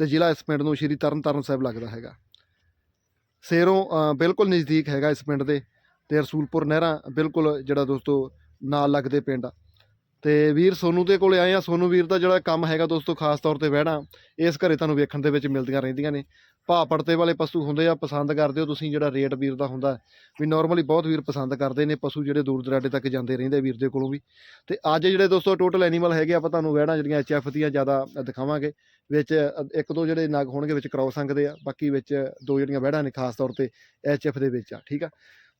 ਤੇ ਜ਼ਿਲ੍ਹਾ ਇਸ ਪਿੰਡ ਨੂੰ ਸ਼੍ਰੀ ਤਰਨਤਾਰਨ ਸਾਹਿਬ ਲੱਗਦਾ ਹੈਗਾ। ਸੇਰੋਂ ਬਿਲਕੁਲ ਨਜ਼ਦੀਕ ਹੈਗਾ ਇਸ ਪਿੰਡ ਦੇ ਤੇ ਰਸੂਲਪੁਰ ਨਹਿਰਾਂ ਬਿਲਕੁਲ ਜਿਹੜਾ ਦੋਸਤੋ ਨਾਲ ਲੱਗਦੇ ਪਿੰਡ ਆ। ਤੇ ਵੀਰ ਸੋਨੂ ਦੇ ਕੋਲੇ ਆਏ ਆ। ਸੋਨੂ ਵੀਰ ਦਾ ਜਿਹੜਾ ਕੰਮ ਹੈਗਾ ਦੋਸਤੋ, ਖਾਸ ਤੌਰ ਤੇ ਵਹਿਣਾ ਇਸ ਘਰੇ ਤੁਹਾਨੂੰ ਵੇਖਣ ਦੇ ਵਿੱਚ ਮਿਲਦੀਆਂ ਰਹਿੰਦੀਆਂ ਨੇ। ਭਾਅ ਪੜਤੇ ਵਾਲੇ ਪਸ਼ੂ ਹੁੰਦੇ ਆ, ਪਸੰਦ ਕਰਦੇ ਹੋ ਤੁਸੀਂ ਜਿਹੜਾ ਰੇਟ ਵੀਰ ਦਾ ਹੁੰਦਾ। ਵੀ ਨਾਰਮਲੀ ਬਹੁਤ ਵੀਰ ਪਸੰਦ ਕਰਦੇ ਨੇ ਪਸ਼ੂ ਜਿਹੜੇ ਦੂਰ ਦਰਾਡੇ ਤੱਕ ਜਾਂਦੇ ਰਹਿੰਦੇ ਵੀਰ ਦੇ ਕੋਲੋਂ ਵੀ। ਤੇ ਅੱਜ ਜਿਹੜੇ ਦੋਸਤੋ ਟੋਟਲ ਐਨੀਮਲ ਹੈਗੇ ਆਪਾਂ ਤੁਹਾਨੂੰ ਵਹਿਣਾ ਜਿਹੜੀਆਂ ਐਚਐਫ ਦੀਆਂ ਜ਼ਿਆਦਾ ਦਿਖਾਵਾਂਗੇ। ਵਿੱਚ ਇੱਕ ਦੋ ਜਿਹੜੇ ਨਗ ਹੋਣਗੇ, ਵਿੱਚ ਕ੍ਰਾਸ ਸੰਗਦੇ ਆ। ਬਾਕੀ ਵਿੱਚ ਦੋ ਜਿਹੜੀਆਂ ਵਹਿੜਾਂ ਨੇ, ਖਾਸ ਤੌਰ ਤੇ ਐਚਐਫ ਦੇ ਵਿੱਚ ਆ, ਠੀਕ ਆ।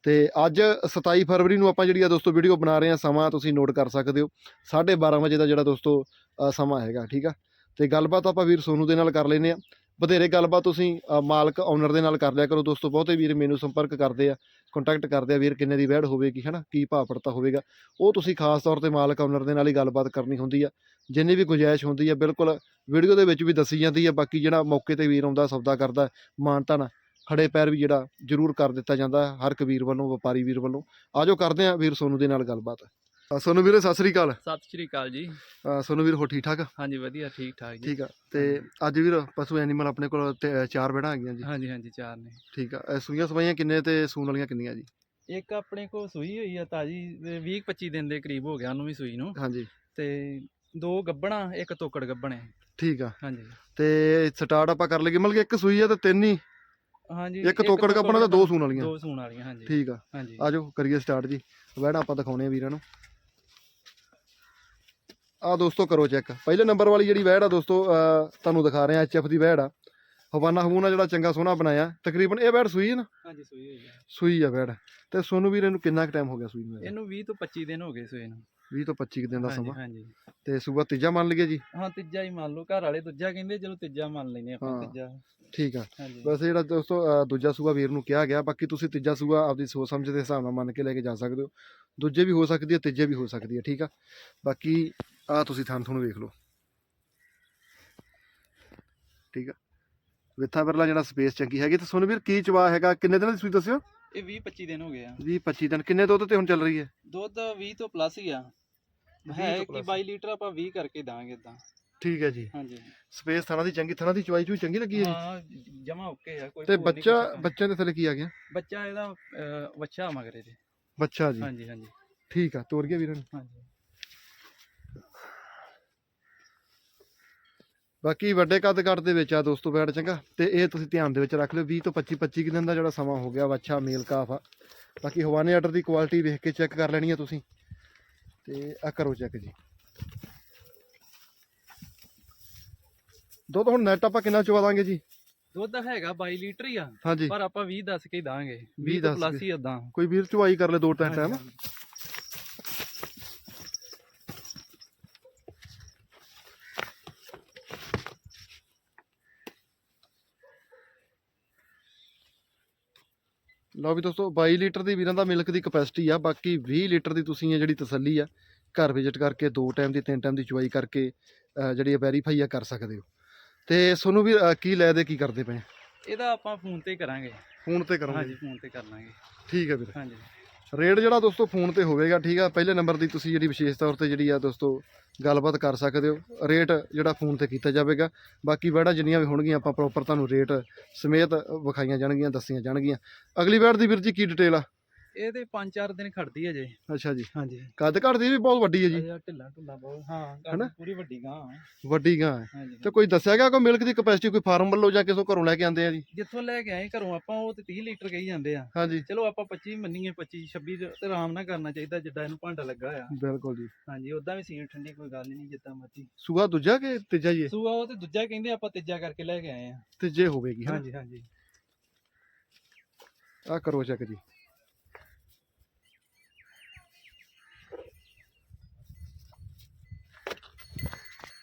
ਤੇ ਅੱਜ 27 ਫਰਵਰੀ ਨੂੰ ਆਪਾਂ ਜਿਹੜੀ ਆ ਦੋਸਤੋ ਵੀਡੀਓ ਬਣਾ ਰਹੇ ਆ ਸਮਾਂ ਤੁਸੀਂ ਨੋਟ ਕਰ ਸਕਦੇ ਹੋ। 12:30 ਵਜੇ ਦਾ ਜਿਹੜਾ ਦੋਸਤੋ ਸਮਾਂ ਹੈਗਾ, ਠੀਕ ਆ? ਤੇ ਗੱਲਬਾਤ ਆਪਾਂ ਵੀਰ ਸੋਨੂ ਦੇ ਨਾਲ ਕਰ ਲੈਨੇ ਆ ਬਥੇਰੇ ਗੱਲਬਾਤ ਤੁਸੀਂ ਮਾਲਕ ਓਨਰ ਦੇ ਨਾਲ ਕਰ ਲਿਆ ਕਰੋ ਦੋਸਤੋ। ਬਹੁਤੇ ਵੀਰ ਮੈਨੂੰ ਸੰਪਰਕ ਕਰਦੇ ਆ ਕੰਟੈਕਟ ਕਰਦੇ ਆ ਵੀਰ ਕਿੰਨੇ ਦੀ ਵੈੜ ਹੋਵੇਗੀ, ਹਨਾ? ਕੀ ਭਾਅ ਪੜਤਾ ਹੋਵੇਗਾ। ਉਹ ਤੁਸੀਂ ਖਾਸ ਤੌਰ ਤੇ ਮਾਲਕ ਓਨਰ ਦੇ ਨਾਲ ਹੀ ਗੱਲਬਾਤ ਕਰਨੀ ਹੁੰਦੀ ਆ। ਜਿੰਨੀ ਵੀ ਗੁੰਜਾਇਸ਼ ਹੁੰਦੀ ਆ, ਬਿਲਕੁਲ ਵੀਡੀਓ ਦੇ ਵਿੱਚ ਵੀ ਦੱਸੀ ਜਾਂਦੀ ਆ। ਬਾਕੀ ਜਿਹੜਾ ਮੌਕੇ ਤੇ ਵੀਰ ਆਉਂਦਾ, ਸੌਦਾ ਕਰਦਾ, ਮਾਨਤਾ ਨਾ ਖੜੇ ਪੈਰ ਵੀ ਜਿਹੜਾ ਜ਼ਰੂਰ ਕਰ ਦਿੱਤਾ ਜਾਂਦਾ ਹਰ ਇੱਕ ਵੀਰ ਵੱਲੋਂ ਵਪਾਰੀ ਵੀਰ ਵੱਲੋਂ। ਆਜੋ ਕਰਦੇ ਆ ਵੀਰ ਸੋਨੂ ਦੇ ਨਾਲ ਗੱਲਬਾਤ। ਸੋਨੂ ਵੀਰੇ ਸਤਿ ਸ੍ਰੀ ਅਕਾਲ। ਸਤਿ ਸ਼੍ਰੀ ਅਕਾਲ ਜੀ। ਸੋਨੂ ਵੀਰ ਹੋ ਠੀਕ ਠਾਕ? ਹਾਂਜੀ ਵਧੀਆ ਠੀਕ ਠਾਕ ਜੀ। ਠੀਕ ਆ। ਤੇ ਅੱਜ ਵੀਰ ਪਸ਼ੂ ਐਨੀਮਲ ਆਪਣੇ ਕੋਲ ਚਾਰ ਬੈੜਾਂ ਆ ਗਈਆਂ ਜੀ। ਹਾਂਜੀ ਹਾਂਜੀ ਚਾਰ ਨੇ। ਠੀਕ ਆ। ਸੂਈਆਂ ਸਵਾਈਆਂ ਕਿੰਨੇ ਤੇ ਸੂਣ ਵਾਲੀਆਂ ਕਿੰਨੀਆਂ ਜੀ? ਇੱਕ ਆਪਣੇ ਕੋ ਸੂਈ ਹੋਈ ਆ ਤਾਜੀ 20 25 ਦਿਨ ਦੇ ਕਰੀਬ ਹੋ ਗਿਆ ਉਹਨੂੰ ਵੀ ਸੂਈ ਨੂੰ। ਹਾਂਜੀ। ਤੇ ਦੋ ਗੱਬਣਾ ਇੱਕ ਤੋਕੜ ਗੱਬਣ। ਠੀਕ ਆ। ਹਾਂਜੀ। ਤੇ ਸਟਾਰਟ ਆਪਾਂ ਕਰ ਲਈਏ ਮਤਲਬ ਕਿ ਇੱਕ ਸੂਈ ਆ ਤੇ ਤਿੰਨ ਹੀ ਹਾਂਜੀ ਇੱਕ ਤੋਕੜ ਕੱਪਣਾ ਤੇ ਦੋ ਸੂਣ ਵਾਲੀਆਂ। ਦੋ ਸੂਣ ਵਾਲੀਆਂ ਹਾਂਜੀ। ਠੀਕ ਆ। ਹਾਂਜੀ। ਆਜੋ ਕਰੀਏ ਸਟਾਰਟ ਜੀ। ਵੈੜਾ ਆਪਾਂ ਦਿਖਾਉਣੇ ਆ ਵੀਰਾਂ ਨੂੰ। ਆ ਦੋਸਤੋ ਕਰੋ ਚੈੱਕ। ਪਹਿਲੇ ਨੰਬਰ ਵਾਲੀ ਜਿਹੜੀ ਵੈੜ ਆ ਦੋਸਤੋ ਤੁਹਾਨੂੰ ਦਿਖਾ ਰਹੇ ਆ ਐਚਐਫ ਦੀ ਵੈੜ ਆ। ਹਵਾਨਾ ਹਵੂਨਾ ਜਿਹੜਾ ਚੰਗਾ ਸੋਹਣਾ ਬਣਾਇਆ। ਤਕਰੀਬਨ ਇਹ ਵੈੜ ਸੂਈ ਹੈ ਨਾ? ਹਾਂਜੀ ਸੂਈ ਹੋਈ ਆ। ਸੂਈ ਆ ਵੈੜ ਤੇ ਸੋਨੂੰ ਵੀਰ ਇਹਨੂੰ ਕਿੰਨਾ ਕੁ ਟਾਈਮ ਹੋ ਗਿਆ ਸੂਈ ਨੂੰ ਇਹਨੂੰ 20 ਤੋਂ 25 ਦਿਨ ਹੋ ਗਏ ਸੂਏ ਨੂੰ। 20 ਤੋਂ 25 ਕੁ ਦਿਨ ਦਾ ਸਮਾਂ। ਹਾਂਜੀ। ਤੇ ਸੂਬਾ ਤੀਜਾ ਮੰਨ ਲਈਏ ਜੀ? ਹਾਂ ਤੀਜਾ ਹੀ ਮੰਨ ਲਓ। ਘਰ ਵਾਲੇ ਦੂਜਾ ਕਹਿੰਦੇ ਚਲੋ ਤੀਜਾ ਮੰਨ ਲੈਨੇ ਆਪਾਂ ਹਾਂ। ਤੀਜਾ। ਠੀਕ ਆ। ਹਾਂਜੀ। ਵੈਸੇ ਜਿਹੜਾ ਦੋਸਤੋ ਦੂਜਾ ਸੂਆ ਵੀਰ ਨੂੰ ਕਿਹਾ ਗਿਆ ਬਾਕੀ ਤੁਸੀਂ ਤੀਜਾ ਸੂਆ ਆਪਦੀ ਸੋਚ ਸਮਝ ਦੇ ਹਿਸਾਬ ਨਾਲ ਮੰਨ ਕੇ ਲੈ ਕੇ ਜਾ ਸਕਦੇ ਹੋ। ਦੂਜੇ ਵੀ ਹੋ ਸਕਦੀ ਹੈ ਤੀਜੇ ਵੀ ਹੋ ਸਕਦੀ ਹੈ ਠੀਕ ਆ? ਬਾਕੀ ਆ ਤੁਸੀਂ ਥਾਂ ਤੁਹਾਨੂੰ ਵੇਖ ਲਓ। ਠੀਕ ਆ? ਵਿਥਾ ਵਰਲਾ ਜਿਹੜਾ ਸਪੇਸ ਚੰਗੀ ਹੈਗੀ। ਤੇ ਸੁਣ ਵੀਰ ਕੀ ਚਵਾ ਹੈਗਾ? ਕਿੰਨੇ ਦਿਨਾਂ ਦੀ ਸੂਈ ਦੱਸਿਓ? ਇਹ 20 25 ਦਿਨ ਹੋ ਗਏ ਆ। 20 25 ਦਿਨ ਕਿੰਨੇ ਦੁੱਧ ਤੇ ਹੁਣ ਚੱਲ ਰਹੀ ਹੈ? ਦੁੱਧ 20 ਤੋਂ ਪਲੱਸ ਹੀ ਆ। 20 ਹੈ ਕਿ plus। 22 ਲੀਟਰ ਆਪਾਂ 20 ਕਰਕੇ ਦਾਂਗੇ ਇਦਾਂ ਠੀਕ ਹੈ ਜੀ। ਹਾਂਜੀ। ਸਪੇਸ ਥਾਣਾ ਦੀ ਚੰਗੀ ਥਾਣਾ ਦੀ ਚਵਾਈ ਚੂਈ ਚੰਗੀ ਲੱਗੀ ਹੈ ਜੀ? ਹਾਂ ਜਮਾ ਓਕੇ ਆ ਕੋਈ ਤੇ ਬੱਚਾ। ਬੱਚਿਆਂ ਦੇ ਥੱਲੇ ਕੀ ਆ ਗਿਆ? ਬੱਚਾ ਇਹਦਾ ਵੱਛਾ ਮਗਰੇ ਦੇ। ਬੱਚਾ ਜੀ। ਹਾਂਜੀ ਹਾਂਜੀ। ਠੀਕ ਆ ਤੋਰ ਗਿਆ ਵੀਰਾਂ ਨੂੰ। ਹਾਂਜੀ। ਬਾਕੀ ਵੱਡੇ ਕੱਦ ਕੱਦ ਦੇ ਵਿੱਚ ਆ ਦੋਸਤੋ ਬੈਠ ਚੰਗਾ। ਤੇ ਇਹ ਤੁਸੀਂ ਧਿਆਨ ਦੇ ਵਿੱਚ ਰੱਖ ਲਿਓ 20 ਤੋਂ 25 25 ਕੁ ਦਿਨ ਦਾ ਜਿਹੜਾ ਸਮਾਂ ਹੋ ਗਿਆ ਵੱਛਾ ਮੇਲ ਕਾਫ ਆ। ਬਾਕੀ ਹਵਾਨੇ ਆਰਡਰ ਦੀ ਕੁਆਲਿਟੀ ਵੇਖ ਕੇ ਚੈੱਕ ਕਰ ਲੈਣੀ ਆ ਤੁਸੀਂ। ਤੇ ਆ ਕਰੋ ਚੈੱਕ ਜੀ। ਦੁੱਧ ਹੁਣ ਨੈਟ ਆਪਾਂ ਕਿੰਨਾ ਚਵਾ ਦਾਂਗੇ ਜੀ? ਦੁੱਧ ਹੈਗਾ 22 ਲੀਟਰ ਹੀ ਆ। ਪਰ ਆਪਾਂ 20 ਦੱਸ ਕੇ ਹੀ ਦਾਂਗੇ। 20 20 ਤੋਂ ਦੱਸ ਪਲੱਸ। ਹੀ ਉਦਾਂ ਕੋਈ ਵੀਰ ਚਵਾਈ ਕਰ ਲੈ ਦੋ ਟਾਈਮ ਟਾਈਮ ਲਓ ਵੀ ਦੋਸਤੋ 22 ਲੀਟਰ ਦੀ ਵੀਰਾਂ ਦਾ ਮਿਲਕ ਦੀ ਕਪੈਸਿਟੀ ਆ ਬਾਕੀ 20 ਲੀਟਰ ਦੀ ਤੁਸੀਂ ਇਹ ਜਿਹੜੀ ਤਸੱਲੀ ਆ ਘਰ ਵਿਜ਼ਿਟ ਕਰਕੇ ਦੋ ਟਾਈਮ ਦੀ ਤਿੰਨ ਟਾਈਮ ਦੀ ਚੁਆਈ ਕਰਕੇ ਜਿਹੜੀ ਵੈਰੀਫਾਈ ਆ ਕਰ ਸਕਦੇ ਹੋ। ਤੇ ਤੁਹਾਨੂੰ ਵੀ ਕੀ ਲੈ ਦੇ ਕੀ ਕਰਦੇ ਪਏ? ਇਹਦਾ ਆਪਾਂ ਫੋਨ ਤੇ ਕਰਾਂਗੇ। ਫੋਨ ਤੇ ਕਰੋਗੇ? ਹਾਂਜੀ ਫੋਨ ਤੇ ਕਰ ਲਾਂਗੇ। ਠੀਕ ਹੈ ਵੀਰ। ਹਾਂਜੀ। ਰੇਟ ਜਿਹੜਾ ਦੋਸਤੋ ਫੋਨ ਤੇ ਹੋਵੇਗਾ, ਠੀਕ ਆ? ਪਹਿਲੇ ਨੰਬਰ ਦੀ ਤੁਸੀਂ ਜਿਹੜੀ ਵਿਸ਼ੇਸ਼ ਤੌਰ ਤੇ ਜਿਹੜੀ ਆ ਦੋਸਤੋ ਗੱਲਬਾਤ ਕਰ ਸਕਦੇ ਹੋ। ਰੇਟ ਜਿਹੜਾ ਫੋਨ ਤੇ ਕੀਤਾ ਜਾਵੇਗਾ। ਬਾਕੀ ਵੈੜਾਂ ਜਿੰਨੀਆਂ ਵੀ ਹੋਣਗੀਆਂ, ਆਪਾਂ ਪ੍ਰੋਪਰ ਤੁਹਾਨੂੰ ਰੇਟ ਸਮੇਤ ਵਿਖਾਈਆਂ ਜਾਣਗੀਆਂ, ਦੱਸੀਆਂ ਜਾਣਗੀਆਂ। ਅਗਲੀ ਵੈੜ ਦੀ ਵੀਰ ਜੀ ਕੀ ਡਿਟੇਲ ਆ? ਇਹਦੇ 5-4 ਦਿਨ ਖੜਦੀ ਹੈ ਜੇ। ਅੱਛਾ ਜੀ। ਹਾਂਜੀ ਕੱਦ ਘੜ ਦੀ ਵੀ ਬਹੁਤ ਵੱਡੀ ਹੈ ਜੀ। ਅਜਾ ਢਿੱਲਾ ਢੁੱਲਾ ਬਹੁਤ ਹਾਂ ਹਨਾ? ਪੂਰੀ ਵੱਡੀ ਗਾਂ ਆ। ਵੱਡੀ ਗਾਂ ਹੈ ਹਾਂਜੀ ਤੇ ਕੋਈ ਦੱਸਿਆ ਗਿਆ ਕੋਈ ਮਿਲਕ ਦੀ ਕਪੈਸਿਟੀ ਕੋਈ ਫਾਰਮ ਵੱਲੋਂ ਜਾਂ ਕਿਸੇ ਘਰੋਂ ਲੈ ਕੇ ਆਂਦੇ ਆ ਜੀ? ਜਿੱਥੋਂ ਲੈ ਕੇ ਆਏ ਘਰੋਂ ਆਪਾਂ ਉਹ ਤੇ 30 ਲੀਟਰ ਕਹੀ ਜਾਂਦੇ ਆ। ਹਾਂਜੀ। ਚਲੋ ਆਪਾਂ 25 ਮੰਨੀਏ 25 26 ਤੇ ਆਰਾਮ ਨਾਲ ਕਰਨਾ ਚਾਹੀਦਾ ਜਿੱਦਾਂ ਇਹਨੂੰ ਭਾਂਡਾ ਲੱਗਾ ਆ ਬਿਲਕੁਲ ਜੀ। ਹਾਂਜੀ ਉਦਾਂ ਵੀ ਸੀਲ ਠੰਡੀ ਕੋਈ ਗੱਲ ਨਹੀਂ ਜਿੱਦਾਂ ਮਰਜ਼ੀ। ਸੂਆ ਦੂਜਾ ਕਿ ਤੀਜਾ ਜੀ ਸੂਆ ਉਹ ਤੇ ਦੂਜਾ ਕਹਿੰਦੇ ਆਪਾਂ ਤੀਜਾ ਕਰਕੇ ਲੈ ਕੇ ਆਏ ਆ। ਤੀਜੇ ਹੋਵੇਗੀ ਹਾਂ ਹਾਂਜੀ ਹਾਂਜੀ। ਆ ਕਰੋ ਚੈੱਕ ਜੀ।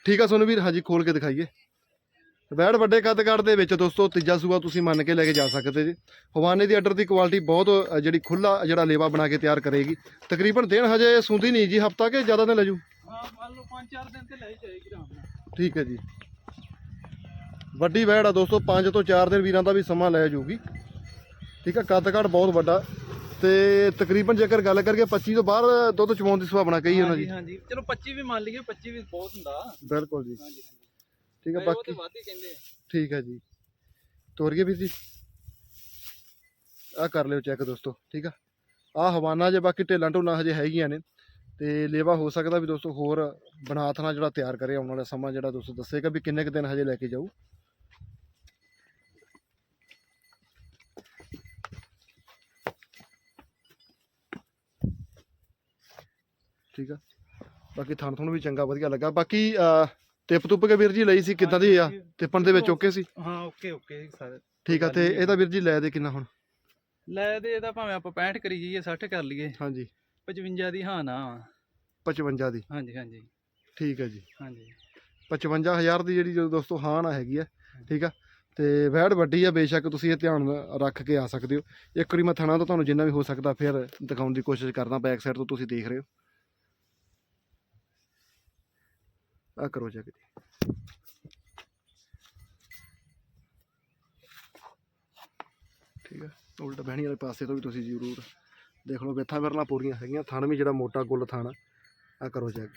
ਠੀਕ ਆ ਸੋਨੂੰ ਵੀਰ ਹਾਂਜੀ ਖੋਲ ਕੇ ਦਿਖਾਈਏ। ਵੈੜ ਵੱਡੇ ਕੱਦ ਕਾਠ ਦੇ ਵਿੱਚ ਦੋਸਤੋ ਤੀਜਾ ਸੂਆ ਤੁਸੀਂ ਮੰਨ ਕੇ ਲੈ ਕੇ ਜਾ ਸਕਦੇ ਜੀ। ਹਵਾਨੇ ਦੀ ਆਰਡਰ ਦੀ ਕੁਆਲਿਟੀ ਬਹੁਤ ਜਿਹੜੀ ਖੁੱਲਾ ਜਿਹੜਾ ਲੇਵਾ ਬਣਾ ਕੇ ਤਿਆਰ ਕਰੇਗੀ। ਤਕਰੀਬਨ ਦਿਨ ਹਜੇ ਸੁੰਦੀ ਨਹੀਂ ਜੀ ਹਫਤਾ ਕੇ ਜ਼ਿਆਦਾ ਨਾ ਲੈ ਜੂ? ਹਾਂ ਮੰਨ ਲਓ 5-4 ਦਿਨ ਤੇ ਲੈ ਜਾਏਗੀ ਆਰਾਮ ਨਾਲ। ਠੀਕ ਹੈ ਜੀ। ਵੱਡੀ ਵੈੜ ਆ ਦੋਸਤੋ 5 ਤੋਂ 4 ਦਿਨ ਵੀਰਾਂ ਦਾ ਵੀ ਸਮਾਂ ਲੈ ਜਾਊਗੀ ਠੀਕ ਹੈ ਕੱਦ ਕਾਠ ਬਹੁਤ ਵੱਡਾ। ਤੇ ਤਕਰੀਬਨ ਜੇਕਰ ਗੱਲ ਕਰੀਏ 25 ਤੋਂ ਬਾਹਰ ਦੁੱਧ ਚਵਾਉਣ ਦੀ ਸੁਭਾਵਨਾ ਕਹੀ ਉਹਨਾਂ ਦੀ। ਹਾਂਜੀ ਚਲੋ 25 ਵੀ ਮੰਨ ਲਈਏ 25 ਵੀ ਬਹੁਤ ਹੁੰਦਾ। ਬਿਲਕੁਲ ਜੀ। ਹਾਂਜੀ ਠੀਕ ਹੈ ਉਹ ਬਾਕੀ ਤੇ ਵੱਧ ਹੀ ਕਹਿੰਦੇ ਠੀਕ ਹੈ ਜੀ। ਤੋਰੀਏ ਵੀਰ ਜੀ। ਆ ਕਰ ਲਿਓ ਚੈੱਕ ਦੋਸਤੋ ਠੀਕ ਆ। ਆ ਹਵਾਨਾ ਜੇ ਬਾਕੀ ਢੇਲਾਂ ਢੋਲਾਂ ਹਜੇ ਹੈਗੀਆਂ ਨੇ ਤੇ ਲੇਵਾ ਹੋ ਸਕਦਾ ਵੀ ਦੋਸਤੋ ਹੋਰ ਨਾਲ ਜਿਹੜਾ ਤਿਆਰ ਕਰੇ ਆਉਣ ਵਾਲਾ ਸਮਾਂ ਜਿਹੜਾ ਦੋਸਤੋ ਦੱਸੇਗਾ ਵੀ ਕਿੰਨੇ ਕੁ ਦਿਨ ਹਜੇ ਲੈ ਕੇ ਜਾਊ। ਠੀਕ ਆ। ਬਾਕੀ ਥਣ ਥਣ ਵੀ ਚੰਗਾ ਵਧੀਆ ਲੱਗਾ। ਬਾਕੀ ਟਿਪ ਟੁੱਪ ਕੇ ਵੀਰ ਜੀ ਲਈ ਸੀ ਕਿੱਦਾਂ ਦੀ ਆ? ਟਿੱਪਣ ਦੇ ਵਿੱਚ ਓਕੇ ਸੀ? ਹਾਂ ਓਕੇ ਓਕੇ ਸਾਰੇ। ਠੀਕ ਆ ਤੇ ਇਹਦਾ ਵੀਰ ਜੀ ਲੈ ਦੇ ਕਿੰਨਾ ਹੁਣ? ਲੈ ਦੇ ਇਹਦਾ ਭਾਵੇਂ ਆਪਾਂ 65 ਕਰੀ ਜਾਈਏ 60 ਕਰ ਲਈਏ। ਹਾਂਜੀ। 55 ਦੀ ਹਾਂ ਨਾ। 55 ਦੀ। ਹਾਂਜੀ ਹਾਂਜੀ। ਠੀਕ ਹੈ ਜੀ। ਹਾਂਜੀ। 55000 ਦੀ ਜਿਹੜੀ ਜੋ ਦੋਸਤੋ ਹਾਂ ਨਾ ਹੈਗੀ ਆ ਠੀਕ ਆ। ਤੇ ਵੈੜ ਵੱਡੀ ਆ ਬੇਸ਼ੱਕ ਤੁਸੀਂ ਇਹ ਧਿਆਨ ਰੱਖ ਕੇ ਆ ਸਕਦੇ ਹੋ। ਇੱਕ ਵਾਰੀ ਮੈਂ ਥਣਾ ਤੋਂ ਤੁਹਾਨੂੰ ਜਿੰਨਾ ਵੀ ਹੋ ਸਕਦਾ ਫਿਰ ਦਿਖਾਉਣ ਦੀ ਕੋਸ਼ਿਸ਼ ਕਰਦਾ ਬੈਕ ਸਾਈਡ ਤੋਂ ਤੁਸੀਂ ਦੇਖ ਰਹੇ ਹੋ। ਆ ਕਰੋ ਚੈੱਕ ਜੀ। ਠੀਕ ਆ ਉਲਟ ਬਹਿਣੀ ਵਾਲੇ ਪਾਸੇ ਤੋਂ ਵੀ ਤੁਸੀਂ ਜ਼ਰੂਰ ਦੇਖ ਲਓ ਵੇਥਾਂ ਵਰਨਾ ਪੂਰੀਆਂ ਹੈਗੀਆਂ ਥਣ ਵੀ ਜਿਹੜਾ ਮੋਟਾ ਗੁੱਲ ਥਣ ਆ ਕਰੋ ਚੈੱਕ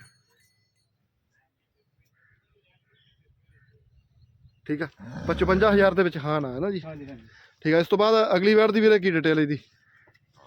ਠੀਕ ਆ 55000 ਦੇ ਵਿੱਚ ਹਾਂ ਨਾ ਹੈ ਨਾ ਜੀ? ਹਾਂਜੀ ਹਾਂਜੀ। ਠੀਕ ਆ ਇਸ ਤੋਂ ਬਾਅਦ ਅਗਲੀ ਵਾਰ ਦੀ ਵੀਰੇ ਕੀ ਡਿਟੇਲ ਇਹਦੀ?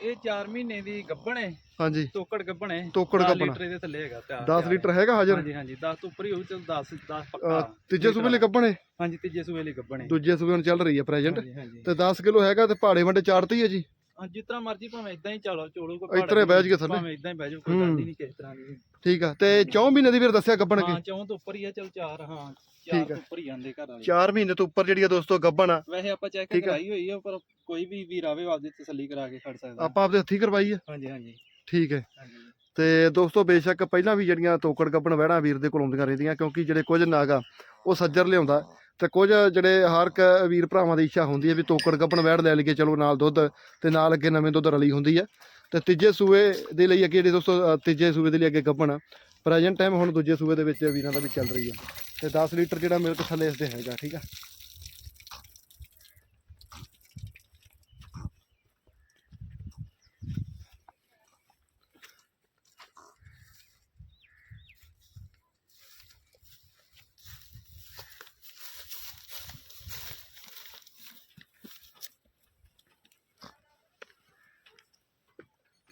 ਇਹ 4 ਮਹੀਨੇ ਦੀ ਗੱਭਣ ਹੈ ਹਾਂਜੀ। ਤੋਕੜ ਗੱਭਣ ਹੈ ਤੋਕੜ 10 ਗੱਭਣ। ਲੀਟਰ ਇਹਦੇ ਥੱਲੇ ਹੈਗਾ ਤਿਆਰ 10 ਲੀਟਰ ਹੈਗਾ ਹਾਜ਼ਰ? ਹਾਂਜੀ ਹਾਂਜੀ 10 ਤੋਂ ਉੱਪਰ ਹੀ ਹੋਊ ਚਲ 10 10 ਪੱਕਾ। ਤੀਜੇ ਸੂਬੇ ਲਈ ਕੱਪਣੇ ਹਾਂਜੀ ਤੀਜੇ ਸੂਬੇ ਲਈ ਗੱਭਣ ਹੈ ਦੂਜੇ ਸੂਬੇ ਹੁਣ ਚੱਲ ਰਹੀ ਹੈ ਪ੍ਰੈਜੈਂਟ ਤੇ 10 ਕਿਲੋ ਹੈਗਾ ਤੇ ਪਹਾੜੇ ਵੰਡੇ ਚਾੜਤੀ ਹੈ ਜੀ? ਹਾਂ, ਜਿਸ ਤਰ੍ਹਾਂ ਮਰਜ਼ੀ ਭਾਵੇਂ ਇਦਾਂ ਹੀ ਚਲੋ ਚੋਲੂ ਕੋਈ ਹੀ ਬਹਿ ਜਾਈਏ ਥੱਲੇ। ਭਾਵੇਂ ਇਦਾਂ ਹੀ ਬਹਿ ਜਾਓ ਕੋਈ ਗੱਲ ਹੂੰ। ਹੀ ਨਹੀਂ ਕਿਸੇ ਤਰ੍ਹਾਂ ਦੀ। ਠੀਕ ਆ ਤੇ 4 ਮਹੀਨੇ ਦੀ ਵੀਰ ਦੱਸਿਆ ਗੱਬਣ ਹਾਂ ਕੀ ਚੌਂ ਤੋਂ ਉੱਪਰ ਹੀ ਆ ਚਲ 4 ਹਾਂ ਠੀਕ 4 ਆ। ਤੋਂ ਉੱਪਰ ਹੀ ਆਂਦੇ ਘਰ ਵਾਲੇ। 4 ਮਹੀਨੇ ਤੋਂ ਉੱਪਰ ਜਿਹੜੀ ਆ ਦੋਸਤੋ ਗੱਬਣ ਆ। ਵੈਸੇ ਆਪਾਂ ਚੈੱਕ। ਕਰਾਈ ਹੋਈ ਆ ਪਰ ਕੋਈ ਵੀ ਵੀਰ ਆਵੇ ਆਪਦੀ ਤਸੱਲੀ ਕਰਾ ਕੇ ਖੜ ਸਕਦਾ। ਆਪਾਂ ਆਪਦੇ ਹੱਥੀਂ ਕਰਵਾਈ ਆ? ਹਾਂਜੀ ਹਾਂਜੀ। ਠੀਕ ਹੈ। ਹਾਂਜੀ। ਤੇ ਦੋਸਤੋ ਬੇਸ਼ੱਕ ਪਹਿਲਾਂ ਵੀ ਜਿਹੜੀਆਂ ਤੋਕੜ ਗੱਬਣ ਵਹਿਣਾ ਵੀਰ ਦੇ ਕੋਲ ਆਉਂਦੀਆਂ ਰਹਿੰਦੀਆਂ ਕਿਉਂਕਿ ਜਿਹੜੇ ਕੁਝ ਨਾਗਾ ਉਹ ਸੱਜਰ ਲਿਆਉਂਦਾ। ਤੇ ਕੁਝ ਜਿਹੜੇ ਹਰ ਇੱਕ ਵੀਰ ਭਰਾਵਾਂ ਦੀ ਇੱਛਾ ਹੁੰਦੀ ਹੈ ਵੀ ਤੋਕੜ ਗੱਬਣ ਵਹਿੜ ਲੈ ਲਈਏ ਚਲੋ ਨਾਲ ਦੁੱਧ ਤੇ ਨਾਲ ਅੱਗੇ ਨਵੇਂ ਦੁੱਧ ਰਲੀ ਹੁੰਦੀ ਹੈ। ਤੇ ਤੀਜੇ ਸੂਏ ਦੇ ਲਈ ਅੱਗੇ ਜਿਹੜੇ ਦੋਸਤੋ ਤੀਜੇ ਸੂਏ ਦੇ ਲਈ ਅੱਗੇ ਗੱਬਣ ਪ੍ਰੈਜ਼ੈਂਟ ਟਾਈਮ ਹੁਣ ਦੂਜੇ ਸੂਏ ਦੇ ਵਿੱਚ ਵੀਰਾਂ ਦਾ ਵੀ ਚੱਲ ਰਹੀ ਹੈ। ਤੇ 10 ਲੀਟਰ ਜਿਹੜਾ ਮਿਲਕ ਥੱਲੇ ਇਸ ਦੇ ਹੈਗਾ ਠੀਕ ਆ?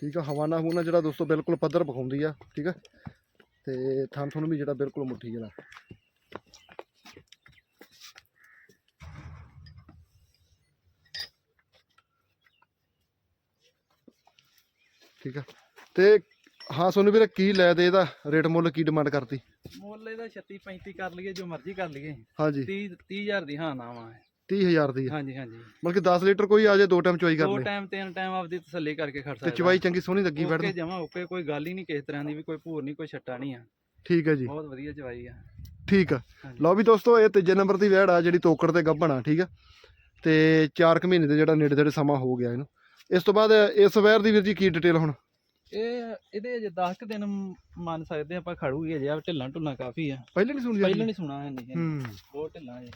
ਠੀਕ ਆ ਹਵਾਨਾ ਹੂਨਾ ਜਿਹੜਾ ਦੋਸਤੋ ਬਿਲਕੁਲ ਪੱਧਰ ਪਖਾਉਂਦੀ ਆ ਠੀਕ ਆ। ਤੇ ਥਣ ਥਣ ਵੀ ਜਿਹੜਾ ਬਿਲਕੁਲ ਮੁੱਠੀ ਜਿਹੜਾ। ਠੀਕ ਆ। ਤੇ ਹਾਂ ਸੋਨੂੰ ਵੀਰੇ ਕੀ ਲੈ ਦੇ ਇਹਦਾ? ਰੇਟ ਮੁੱਲ ਕੀ ਡਿਮਾਂਡ ਕਰਤੀ? ਮੁੱਲ ਇਹਦਾ 36 35 ਕਰ ਲਈਏ ਜੋ ਮਰਜ਼ੀ ਕਰ ਲਈਏ। ਹਾਂਜੀ। 30 30000 ਦੀ ਹਾਂ ਨਾ ਵਾ। 30000 ਦੀ ਹਾਂਜੀ ਹਾਂਜੀ। ਮਤਲਬ ਕਿ 10 ਲੀਟਰ ਕੋਈ ਆ ਜੇ ਦੋ ਟਾਈਮ ਚੋਈ ਕਰ ਦੋ ਲੈ ਟਾਈਮ ਤਿੰਨ ਟਾਈਮ ਆਪਦੀ ਤਸੱਲੀ ਕਰਕੇ ਖੜ ਤੇ ਸਕਦਾ। ਚਵਾਈ ਚੰਗੀ ਸੋਹਣੀ ਲੱਗੀ ਵੜ ਓਕੇ ਜਮਾ ਓਕੇ ਕੋਈ ਗੱਲ ਹੀ ਨਹੀਂ ਕਿਸੇ ਤਰ੍ਹਾਂ ਦੀ ਵੀ ਕੋਈ ਭੂਰ ਨਹੀਂ ਕੋਈ ਛੱਟਾ ਨਹੀਂ ਆ। ਠੀਕ ਹੈ ਜੀ। ਬਹੁਤ ਵਧੀਆ ਚਵਾਈ ਆ। ਠੀਕ ਆ। ਹਾਂਜੀ। ਲਓ ਵੀ ਦੋਸਤੋ ਇਹ ਤੀਜੇ ਨੰਬਰ ਦੀ ਵੈੜ ਆ ਜਿਹੜੀ ਤੋਕੜ ਤੇ ਗੱਭਣ ਆ ਠੀਕ ਆ? ਤੇ 4 ਮਹੀਨੇ ਦੇ ਜਿਹੜਾ ਨੇੜੇ ਤੇੜੇ ਸਮਾਂ ਹੋ ਗਿਆ ਇਹਨੂੰ। ਇਸ ਤੋਂ ਬਾਅਦ ਇਸ ਵੈਰ ਦੀ ਵੀਰ ਜੀ ਕੀ ਡਿਟੇਲ ਹੁਣ? ਇਹ ਇਹਦੇ ਅਜੇ 10 ਕੁ ਦਿਨ ਮੰਨ ਸਕਦੇ ਆਪਾਂ ਖੜੂਗੀ ਅਜੇ ਆ ਢਿੱਲਾਂ ਢੁੱਲਾਂ ਕਾਫੀ ਆ। ਪਹਿਲੇ ਨਹੀਂ ਸੁਣੀ ਪਹਿਲਾਂ ਨਹੀਂ ਸੁਣਾ ਹੈ ਨਹੀਂ ਹੂੰ। ਬਹੁਤ ਢਿੱਲਾਂ ਹੈ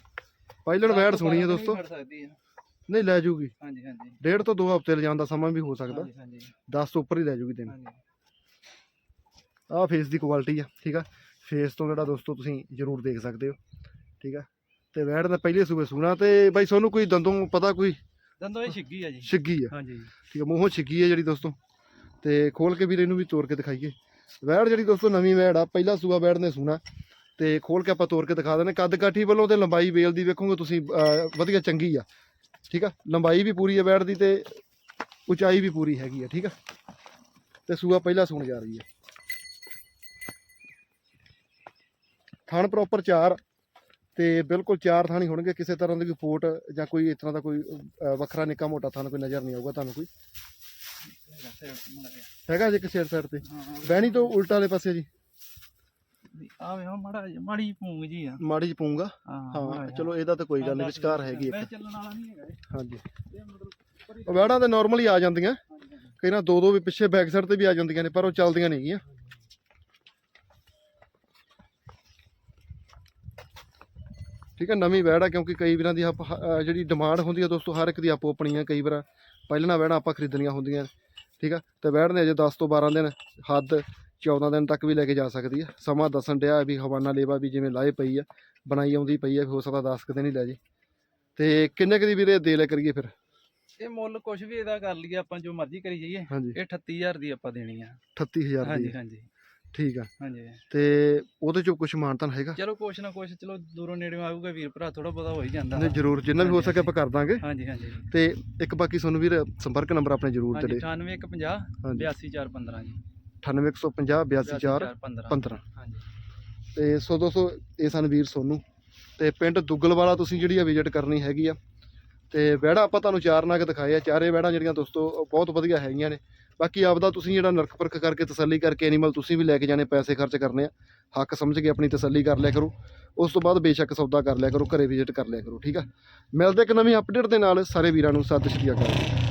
ਪਹਿਲਣ ਵੈੜ ਸੁਣੀ ਹੈ ਦੋਸਤੋ। ਸਕਦੀ ਆ। ਨਹੀਂ ਲੈ ਜੂਗੀ। ਹਾਂਜੀ ਹਾਂਜੀ। ਡੇਢ ਤੋਂ 2 ਹਫ਼ਤੇ ਲਿਜਾਣ ਦਾ ਸਮਾਂ ਵੀ ਹੋ ਸਕਦਾ। ਹਾਂਜੀ ਹਾਂਜੀ। 10 ਤੋਂ ਉੱਪਰ ਹੀ ਲੈ ਜੂਗੀ ਦਿਨ। ਹਾਂਜੀ। ਆਹ ਫੇਸ ਦੀ ਕੁਆਲਿਟੀ ਆ ਠੀਕ ਆ? ਫੇਸ ਤੋਂ ਜਿਹੜਾ ਦੋਸਤੋ ਤੁਸੀਂ ਜ਼ਰੂਰ ਦੇਖ ਸਕਦੇ ਹੋ ਠੀਕ ਆ? ਤੇ ਵੈੜ ਦਾ ਪਹਿਲੇ ਸੂਬੇ ਸੂਣਾ ਤੇ ਬਾਈ ਤੁਹਾਨੂੰ ਕੋਈ ਦੰਦੋਂ ਪਤਾ ਕੋਈ? ਦੰਦੋ ਇਹ ਛਿੱਗੀ ਆ ਜੀ। ਛਿੱਗੀ ਆ। ਹਾਂਜੀ। ਠੀਕ ਆ ਮੂੰਹੋਂ ਛਿੱਗੀ ਹੈ ਜਿਹੜੀ ਦੋਸਤੋ। ਤੇ ਖੋਲ ਕੇ ਵੀਰ ਇਹਨੂੰ ਵੀ ਤੋੜ ਕੇ ਦਿਖਾਈਏ। ਵੈੜ ਜਿਹੜੀ ਦੋਸਤੋ ਨਵੀਂ ਵੈੜ ਆ ਪਹਿਲਾ ਸੂਆ ਵੈੜ ਨੇ ਸੂਣਾ। ਤੇ ਖੋਲ ਕੇ ਆਪਾਂ ਤੋੜ ਕੇ ਦਿਖਾ ਦਿੰਦੇ ਕੱਦ ਕਾਠੀ ਵੱਲੋਂ ਤੇ ਲੰਬਾਈ ਵੇਲ ਦੀ ਵੇਖੋਗੇ ਤੁਸੀਂ ਵਧੀਆ ਚੰਗੀ ਆ ਠੀਕ ਆ? ਲੰਬਾਈ ਵੀ ਪੂਰੀ ਹੈ ਵੈੜ ਦੀ ਤੇ ਉਚਾਈ ਵੀ ਪੂਰੀ ਹੈਗੀ ਆ ਠੀਕ ਆ? ਤੇ ਸੂਆ ਪਹਿਲਾ ਸੂਣ ਜਾ ਰਹੀ ਹੈ ਥਣ ਪ੍ਰੋਪਰ ਚਾਰ ਤੇ ਬਿਲਕੁਲ ਚਾਰ ਥਾਣੀ ਹੋਣਗੇ ਕਿਸੇ ਤਰ੍ਹਾਂ ਦੀ ਕੋਈ ਫੋਟ ਜਾਂ ਕੋਈ ਇਸ ਤਰ੍ਹਾਂ ਦਾ ਕੋਈ ਵੱਖਰਾ ਨਿੱਕਾ ਮੋਟਾ ਥਣ ਕੋਈ ਨਜ਼ਰ ਨਹੀਂ ਆਊਗਾ ਤੁਹਾਨੂੰ ਕੋਈ। ਹੈਗਾ ਜੇ ਕਿਸੇ ਸਾਈਡ ਤੇ। ਬਹਿਣੀ ਤੋਂ ਉਲਟ ਵਾਲੇ ਪਾਸੇ ਜੀ। ਆ ਵੇ ਮਾੜਾ ਜਿਹਾ- ਮਾੜੀ ਪੂੰਗ ਜੀ ਆ। ਮਾੜੀ ਚ ਪਊਂਗਾ ਹਾਂ ਹਾਂ। ਚਲੋ ਇਹਦਾ ਤਾਂ ਕੋਈ ਗੱਲ ਨਹੀਂ ਵਿਚਕਾਰ ਹੈਗੀ ਇੱਕ। ਵੈਸੇ ਚੱਲਣ ਵਾਲਾ ਨਹੀਂ ਹੈਗਾ ਇਹ। ਹਾਂਜੀ। ਇਹ ਮਤਲਬ ਉਹ ਵੈੜਾਂ ਤੇ ਨਾਰਮਲੀ ਆ ਜਾਂਦੀਆਂ। ਕਈ ਨਾ ਦੋ ਦੋ ਵੀ ਪਿੱਛੇ ਬੈਕ ਸਾਈਡ ਤੇ ਵੀ ਆ ਜਾਂਦੀਆਂ ਨੇ ਪਰ ਉਹ ਚੱਲਦੀਆਂ ਨਹੀਂ ਗੀਆਂ। ਠੀਕ ਹੈ ਨਵੀਂ ਵੈੜ ਆ ਕਿਉਂਕਿ ਕਈ ਵੀਰਾਂ ਦੀ ਆਪ ਅਹ ਜਿਹੜੀ ਡਿਮਾਂਡ ਹੁੰਦੀ ਹੈ ਦੋਸਤੋ ਹਰ ਇੱਕ ਦੀ ਆਪੋ ਆਪਣੀ ਆ ਕਈ ਵਾਰ। ਪਹਿਲਾਂ ਵੈੜਾਂ ਆਪਾਂ ਖਰੀਦਣੀਆਂ ਹੁੰਦੀਆਂ ਠੀਕ ਆ ਤੇ ਵੈੜ ਨੇ ਅਜੇ 10 ਤੋਂ 12 ਦਿਨ ਹੱਦ 14 ਦਿਨ ਤੱਕ ਵੀ ਲੈ ਕੇ ਜਾ ਸਕਦੀ ਆ। ਸਮਾਂ ਦੱਸਣ ਡਿਆ ਵੀ ਹਵਾਨਾ ਲੇਵਾ ਵੀ ਜਿਵੇਂ ਲਾਏ ਪਈ ਆ ਬਣਾਈ ਆਉਂਦੀ ਪਈ ਆ ਵੀ ਹੋ ਸਕਦਾ 10 ਕੁ ਦਿਨ ਹੀ ਲੈ ਜੇ। ਤੇ ਕਿੰਨੇ ਕੁ ਦੀ ਵੀਰੇ ਦੇ ਲੈ ਕਰੀਏ ਫਿਰ? ਇਹ ਮੁੱਲ ਕੁਝ ਵੀ ਇਹਦਾ ਕਰ ਲਈਏ ਆਪਾਂ ਜੋ ਮਰਜ਼ੀ ਕਰੀ ਜਾਈਏ। ਹਾਂਜੀ। ਇਹ 38000 ਦੀ ਆਪਾਂ ਦੇਣੀ ਆ। 38000 ਦੀ। ਹਾਂਜੀ। ਹਾਂਜੀ। ਠੀਕ ਆ। ਹਾਂਜੀ। ਤੇ ਉਹਦੇ ਚੋਂ ਕੁਝ ਮਾਨਤਨ ਹੈਗਾ? ਚਲੋ ਕੁਛ ਨਾ ਕੁਛ ਚਲੋ ਦੂਰੋਂ ਨੇੜੇ ਆਊਗਾ ਵੀਰ ਭਰਾ ਥੋੜਾ ਬਹੁਤਾ ਹੋ ਹੀ ਜਾਂਦਾ। ਨਹੀਂ ਜ਼ਰੂਰ ਜਿੰਨਾ ਵੀ ਹੋ ਹਾਂਜੀ, ਸਕੇ ਆਪਾਂ ਕਰ ਦਾਂਗੇ। ਹਾਂਜੀ ਹਾਂਜੀ। ਤੇ ਇੱਕ ਬਾਕੀ ਤੁਹਾਨੂੰ ਵੀਰ ਸੰਪਰਕ ਨੰਬਰ ਆਪਣੇ ਜ਼ਰੂਰ ਹਾਂਜੀ ਜਿਹੜੇ 98150 ਹਾਂਜੀ। 82415 ਜੀ। 9850 824 82415 15 ਹਾਂਜੀ। ਤੇ ਸੋ ਦੋਸਤੋ ਇਹ ਸਨ ਵੀਰ ਸੋਨੂ। ਤੇ ਪਿੰਡ ਦੁੱਗਲ ਵਾਲਾ ਤੁਸੀਂ ਜਿਹੜੀ ਆ ਵਿਜ਼ਿਟ ਕਰਨੀ ਹੈਗੀ ਆ। ਤੇ ਵਹਿੜਾ ਆਪਾਂ ਤੁਹਾਨੂੰ ਚਾਰ ਨਗ ਦਿਖਾਏ ਆ। ਚਾਰੇ ਵਹਿੜਾਂ ਜਿਹੜੀਆਂ ਦੋਸਤੋ ਬਹੁਤ ਵਧੀਆ ਹੈਗੀਆਂ ਨੇ। ਬਾਕੀ ਆਪਦਾ ਤੁਸੀਂ ਜਿਹੜਾ ਨਰਕ ਪਰਖ ਕਰਕੇ ਤਸੱਲੀ ਕਰਕੇ ਐਨੀਮਲ ਤੁਸੀਂ ਵੀ ਲੈ ਕੇ ਜਾਣੇ ਪੈਸੇ ਖਰਚ ਕਰਨੇ ਆ। ਹੱਕ ਸਮਝ ਕੇ ਆਪਣੀ ਤਸੱਲੀ ਕਰ ਲਿਆ ਕਰੋ। ਉਸ ਤੋਂ ਬਾਅਦ ਬੇਸ਼ੱਕ ਸੌਦਾ ਕਰ ਲਿਆ ਕਰੋ ਘਰੇ ਵਿਜ਼ਿਟ ਕਰ ਲਿਆ ਕਰੋ ਠੀਕ ਆ? ਮਿਲਦੇ ਇੱਕ ਨਵੀਂ ਅਪਡੇਟ ਦੇ ਨਾਲ। ਸਾਰੇ ਵੀਰਾਂ ਨੂੰ ਸਤਿ ਸ਼੍ਰੀ ਅਕਾਲ।